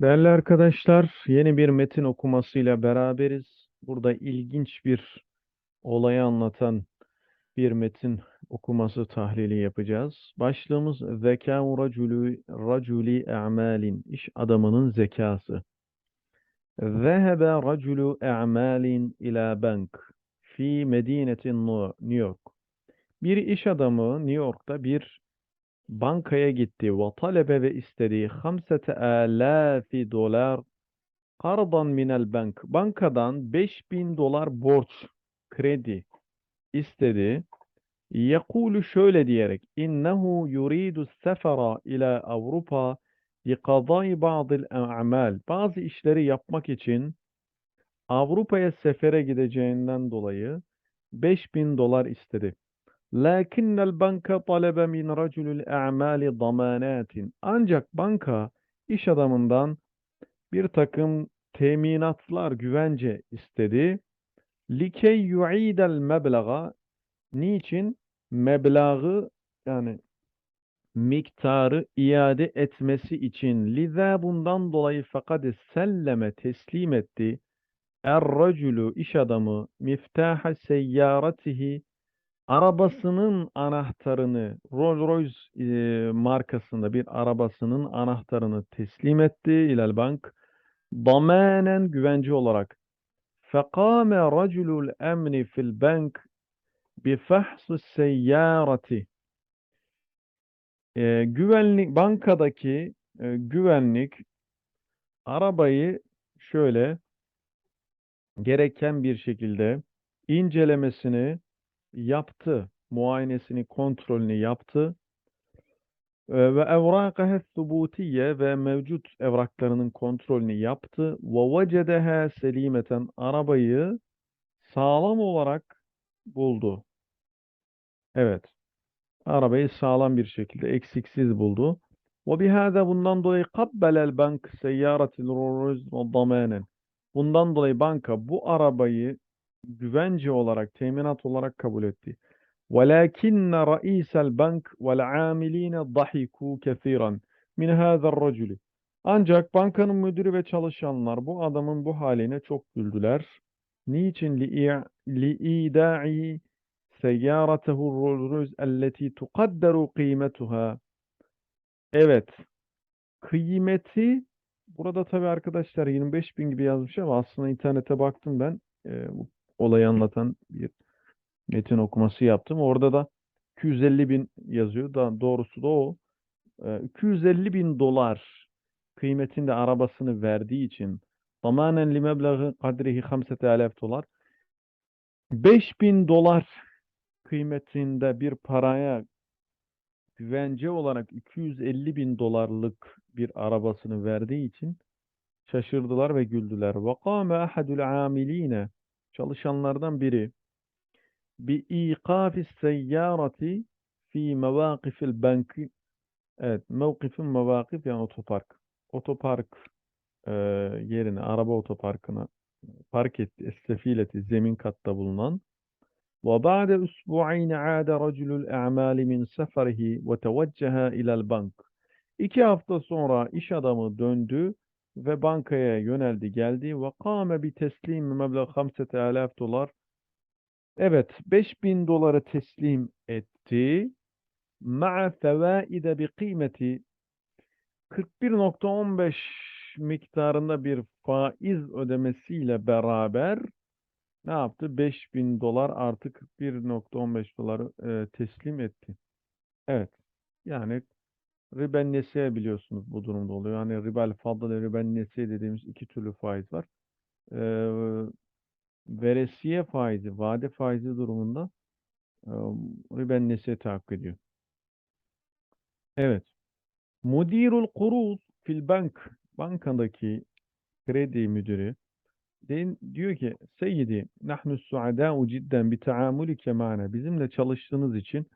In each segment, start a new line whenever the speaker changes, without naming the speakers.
Değerli arkadaşlar, yeni bir metin okumasıyla beraberiz. Burada ilginç bir olayı anlatan bir metin okuması tahlili yapacağız. Başlığımız Zekâ racülü racülü e'malin, iş adamının zekası. Zehebe racülü e'malin ila bank fi medinetin New York. Bir iş adamı New York'ta bir bankaya gitti ve talebe ve istedi 5000 dolar kardan minel bank. Bankadan 5000 dolar borç, kredi istedi. Yekulu şöyle diyerek innehu yuridu sefera ila Avrupa liqadai ba'dil a'mal. Bazı işleri yapmak için Avrupa'ya sefere gideceğinden dolayı 5000 dolar istedi. Lakinnel banka talebe min raculil e'mali damanatin. Ancak banka iş adamından bir takım teminatlar, güvence istedi. Likey yu'idel meblağa. Niçin? Meblağı yani miktarı iade etmesi için liza bundan dolayı fakat selleme teslim etti er raculu iş adamı miftaha seyyaratihi arabasının anahtarını Rolls-Royce e, markasında bir arabasının anahtarını teslim etti ilal bank. Damanen güvence olarak. Fekame raculul emni fil bank bifahsu seyyarati. E, güvenlik bankadaki e, güvenlik arabayı şöyle gereken bir şekilde incelemesini yaptı. Muayenesini, kontrolünü yaptı. Ee, Ve evrakahe thubutiye ve mevcut evraklarının kontrolünü yaptı. Ve vecedeha selimeten arabayı sağlam olarak buldu. Evet. Arabayı sağlam bir şekilde eksiksiz buldu. Ve bihâze bundan dolayı kabbelel bank seyyâretil ruruz ve damanen. Bundan dolayı banka bu arabayı güvence olarak, teminat olarak kabul etti. وَلَكِنَّ رَئِيسَ الْبَنْكِ وَالْعَامِلِينَ ضَحِكُوا كَثِيرًا مِنْ هَذَا الرَّجُلِ Ancak bankanın müdürü ve çalışanlar bu adamın bu haline çok güldüler. Niçin? لِإِيدَاعِ سَيَّارَتَهُ الرُّزْ الَّتِي تُقَدَّرُ قِيمَتُهَا Evet, kıymeti burada tabii arkadaşlar 25 bin gibi yazmış ama aslında internete baktım ben. E, bu olayı anlatan bir metin okuması yaptım. Orada da 250 bin yazıyor. Da doğrusu da o. E, 250 bin dolar kıymetinde arabasını verdiği için tamamen li meblagı kadrihi 5000 dolar 5000 dolar kıymetinde bir paraya güvence olarak 250 bin dolarlık bir arabasını verdiği için şaşırdılar ve güldüler. وَقَامَ أَحَدُ الْعَامِل۪ينَ çalışanlardan biri. Bi ikafis seyyarati fi mevakifil banki. Evet mevkifin mevakif yani otopark. Otopark e, yerine araba otoparkına park etti estefileti zemin katta bulunan. Ve ba'de usbu'in ade raculul e'mali min seferihi ve tevecceha ilel bank. İki hafta sonra iş adamı döndü ve bankaya yöneldi geldi ve kâme bi teslim meblağ 5000 dolar. Evet 5000 doları teslim etti. Ma'a fevaide bi kıymeti 41.15 miktarında bir faiz ödemesiyle beraber ne yaptı? 5000 dolar artı 41.15 doları e, teslim etti. Evet. Yani riben nesiye biliyorsunuz bu durumda oluyor. Yani ribel fadl ile riben nesiye dediğimiz iki türlü faiz var. E, veresiye faizi, vade faizi durumunda e, riben nesiye tahakkuk ediyor. Evet. Mudirul kuruz fil bank bankadaki kredi müdürü Den, diyor ki Seyyidi nahnu suadâ'u cidden bi taamulike ma'ana. Bizimle çalıştığınız için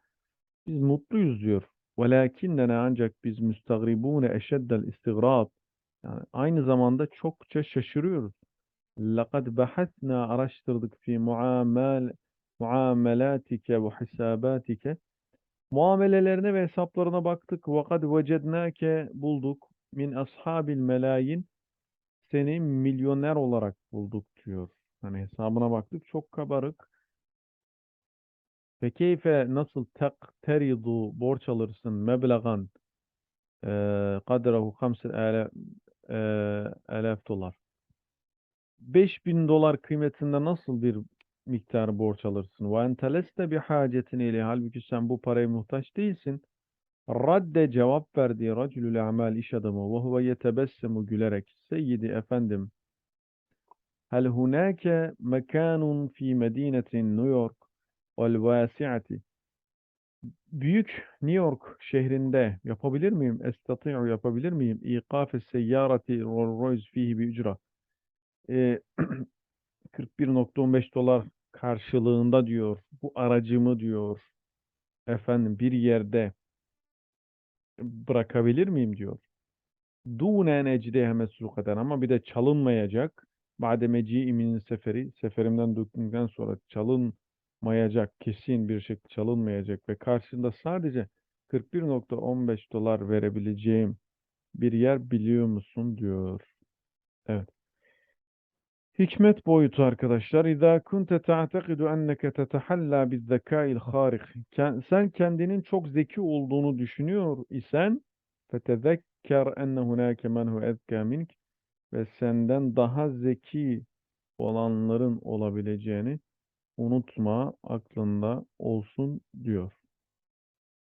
biz mutluyuz diyor. Velakinnena ancak biz müstagribûne eşeddel istigrab. Yani aynı zamanda çokça şaşırıyoruz. Lekad bahasna araştırdık fi muamel muamelatike ve hisabatike. Muamelelerine ve hesaplarına baktık. Kad vecednake bulduk. min ashabil melayin seni milyoner olarak bulduk diyor. Hani hesabına baktık çok kabarık. Fekeyfe nasıl tekteridu borç alırsın meblagan eee kadrehu 5000 elef dolar. 5000 dolar kıymetinde nasıl bir miktar borç alırsın? Ve ente leste bihacetin ile halbuki sen bu paraya muhtaç değilsin. Radde cevap verdi racülül amel iş adamı ve huve yetebessemu gülerek. Seyyidi efendim. Hel hunake mekanun fi medinetin New York vasiati. Büyük New York şehrinde yapabilir miyim? Estati'u yapabilir miyim? İkafe seyyarati Rolls Royce fihi bir ücra. Ee, 41.15 dolar karşılığında diyor. Bu aracımı diyor. Efendim bir yerde bırakabilir miyim diyor. Dûne necdehe mesrukaten ama bir de çalınmayacak. Ba'de meci'imin seferi, seferimden döktükten sonra çalınmayacak, kesin bir şekilde çalınmayacak ve karşında sadece 41.15 dolar verebileceğim bir yer biliyor musun diyor. Evet. Hikmet boyutu arkadaşlar. İzâ kunte ta'tekidu enneke tetehallâ bizzekâil hârik. Ken- Sen kendinin çok zeki olduğunu düşünüyor isen fetezekker enne hunâke men hu ezkâ ve senden daha zeki olanların olabileceğini unutma, aklında olsun diyor.